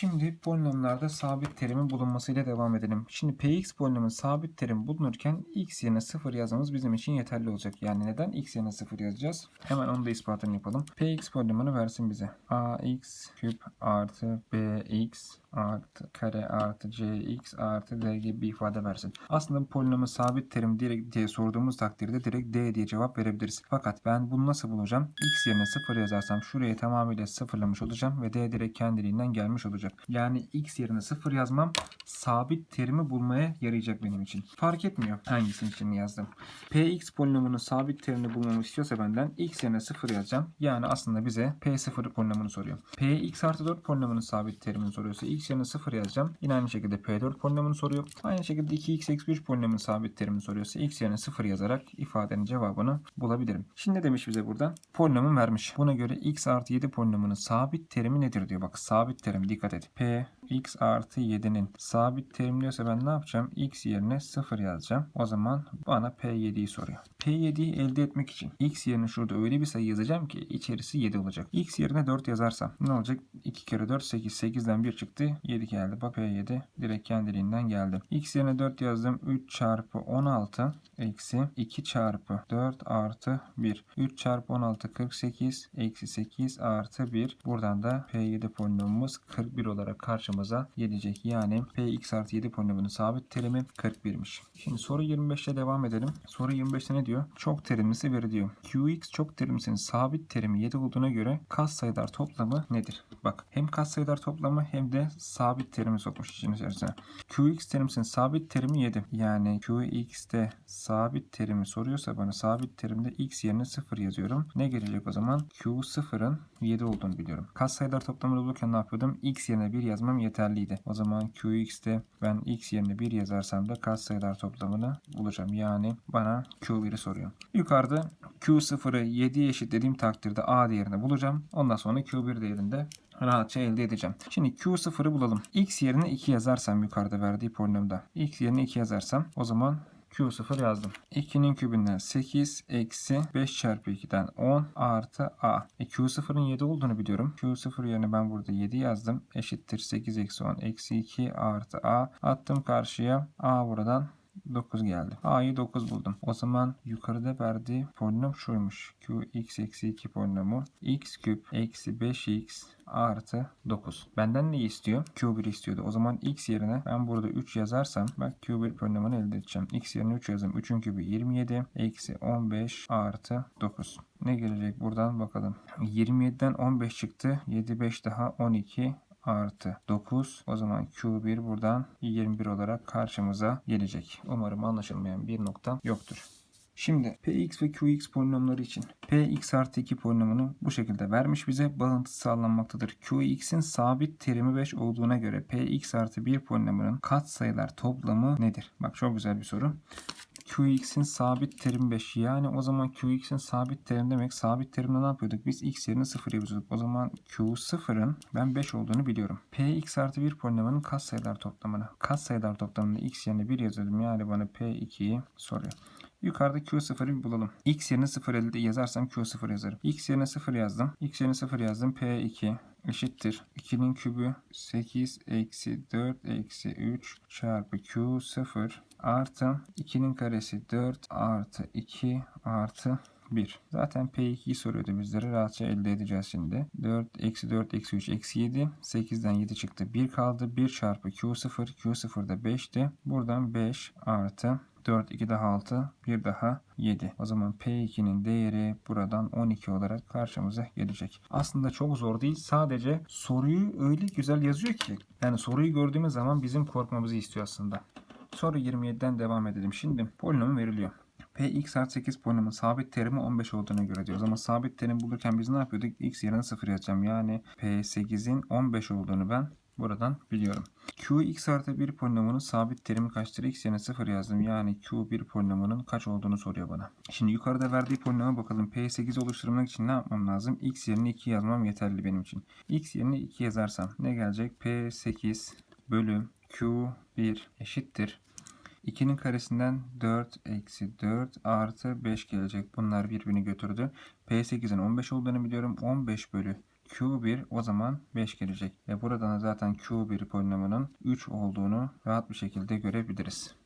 Şimdi polinomlarda sabit terimin bulunmasıyla devam edelim. Şimdi px polinomun sabit terim bulunurken x yerine 0 yazmamız bizim için yeterli olacak. Yani neden x yerine 0 yazacağız? Hemen onu da ispatını yapalım. px polinomunu versin bize. ax küp artı bx artı kare artı cx artı d gibi bir ifade versin. Aslında bu polinomun sabit terim direkt diye sorduğumuz takdirde direkt d diye cevap verebiliriz. Fakat ben bunu nasıl bulacağım? x yerine 0 yazarsam şurayı tamamıyla sıfırlamış olacağım ve d direkt kendiliğinden gelmiş olacak. Yani x yerine 0 yazmam sabit terimi bulmaya yarayacak benim için. Fark etmiyor hangisinin için yazdım. px polinomunun sabit terimini bulmamı istiyorsa benden x yerine 0 yazacağım. Yani aslında bize p0 polinomunu soruyor. px artı 4 polinomunun sabit terimini soruyorsa x yerine 0 yazacağım. Yine aynı şekilde p4 polinomunu soruyor. Aynı şekilde 2x eksi 3 polinomunun sabit terimini soruyorsa x yerine 0 yazarak ifadenin cevabını bulabilirim. Şimdi ne demiş bize burada? Polinomun vermiş. Buna göre x artı 7 polinomunun sabit terimi nedir diyor. Bak sabit terim dikkat et. p x artı 7'nin sabit terim diyorsa ben ne yapacağım? x yerine 0 yazacağım. O zaman bana p7'yi soruyor. p7'yi elde etmek için x yerine şurada öyle bir sayı yazacağım ki içerisi 7 olacak. x yerine 4 yazarsam ne olacak? 2 kere 4 8. 8'den 1 çıktı. 7 geldi. Bak p7 direkt kendiliğinden geldi. x yerine 4 yazdım. 3 çarpı 16 eksi 2 çarpı 4 artı 1. 3 çarpı 16 48 eksi 8 artı 1. Buradan da p7 polinomumuz 41 olarak karşımıza gelecek. Yani px artı 7 polinomunun sabit terimi 41'miş. Şimdi soru 25'te devam edelim. Soru 25'te ne diyor? Çok terimlisi veri diyor. qx çok terimlisinin sabit terimi 7 olduğuna göre katsayılar toplamı nedir? Bak hem katsayılar toplamı hem de sabit terimi sokmuş işin içerisine. qx terimlisinin sabit terimi 7. Yani qx'te sabit terimi soruyorsa bana sabit terimde x yerine 0 yazıyorum. Ne gelecek o zaman? q0'ın 7 olduğunu biliyorum. Katsayılar toplamını bulurken ne yapıyordum? x yerine 1 yazmam yeterliydi. O zaman qx'te ben x yerine 1 yazarsam da katsayılar toplamını bulacağım. Yani bana q1'i soruyor. Yukarıda q0'ı 7'ye eşitlediğim takdirde a değerini bulacağım. Ondan sonra q1 değerinde rahatça elde edeceğim. Şimdi Q0'ı bulalım. X yerine 2 yazarsam yukarıda verdiği polinomda. X yerine 2 yazarsam o zaman Q0 yazdım. 2'nin kübünden 8 eksi 5 çarpı 2'den 10 artı A. E Q0'ın 7 olduğunu biliyorum. Q0 yerine ben burada 7 yazdım. Eşittir 8 eksi 10 eksi 2 artı A. Attım karşıya. A buradan 9 geldi. A'yı 9 buldum. O zaman yukarıda verdiği polinom şuymuş. Qx eksi 2 polinomu x küp eksi 5x artı 9. Benden ne istiyor? Q1 istiyordu. O zaman x yerine ben burada 3 yazarsam ben Q1 polinomunu elde edeceğim. x yerine 3 yazdım. 3'ün kübü 27 eksi 15 artı 9. Ne gelecek buradan bakalım. 27'den 15 çıktı. 7 5 daha 12 artı 9. O zaman Q1 buradan 21 olarak karşımıza gelecek. Umarım anlaşılmayan bir nokta yoktur. Şimdi Px ve Qx polinomları için Px artı 2 polinomunu bu şekilde vermiş bize. Bağıntısı sağlanmaktadır. Qx'in sabit terimi 5 olduğuna göre Px artı 1 polinomunun katsayılar toplamı nedir? Bak çok güzel bir soru. Qx'in sabit terim 5. Yani o zaman Qx'in sabit terim demek sabit terimde ne yapıyorduk? Biz x yerine 0 yazıyorduk. O zaman Q0'ın ben 5 olduğunu biliyorum. Px artı 1 polinomunun katsayılar toplamını. Katsayılar toplamında x yerine 1 yazıyordum. Yani bana P2'yi soruyor. Yukarıda Q0'ı bir bulalım. X yerine 0 elde yazarsam Q0 yazarım. X yerine 0 yazdım. X yerine 0 yazdım. P2 eşittir. 2'nin kübü 8 eksi 4 eksi 3 çarpı Q0 artı 2'nin karesi 4 artı 2 artı 1. Zaten P2'yi soruyordu bizlere. Rahatça elde edeceğiz şimdi. 4 eksi 4 eksi 3 eksi 7. 8'den 7 çıktı. 1 kaldı. 1 çarpı Q0. Q0 da 5'ti. Buradan 5 artı 4, 2 daha 6, 1 daha 7. O zaman P2'nin değeri buradan 12 olarak karşımıza gelecek. Aslında çok zor değil. Sadece soruyu öyle güzel yazıyor ki. Yani soruyu gördüğümüz zaman bizim korkmamızı istiyor aslında. Soru 27'den devam edelim. Şimdi polinom veriliyor. Px artı 8 polinomun sabit terimi 15 olduğuna göre diyor. O zaman sabit terim bulurken biz ne yapıyorduk? x yerine 0 yazacağım. Yani P8'in 15 olduğunu ben buradan biliyorum. Qx artı 1 polinomunun sabit terimi kaçtır? x yerine 0 yazdım. Yani Q1 polinomunun kaç olduğunu soruyor bana. Şimdi yukarıda verdiği polinoma bakalım. P8 oluşturmak için ne yapmam lazım? x yerine 2 yazmam yeterli benim için. x yerine 2 yazarsam ne gelecek? P8 bölü Q1 eşittir. 2'nin karesinden 4 eksi 4 artı 5 gelecek. Bunlar birbirini götürdü. P8'in 15 olduğunu biliyorum. 15 bölü Q1 o zaman 5 gelecek. Ve buradan zaten Q1 polinomunun 3 olduğunu rahat bir şekilde görebiliriz.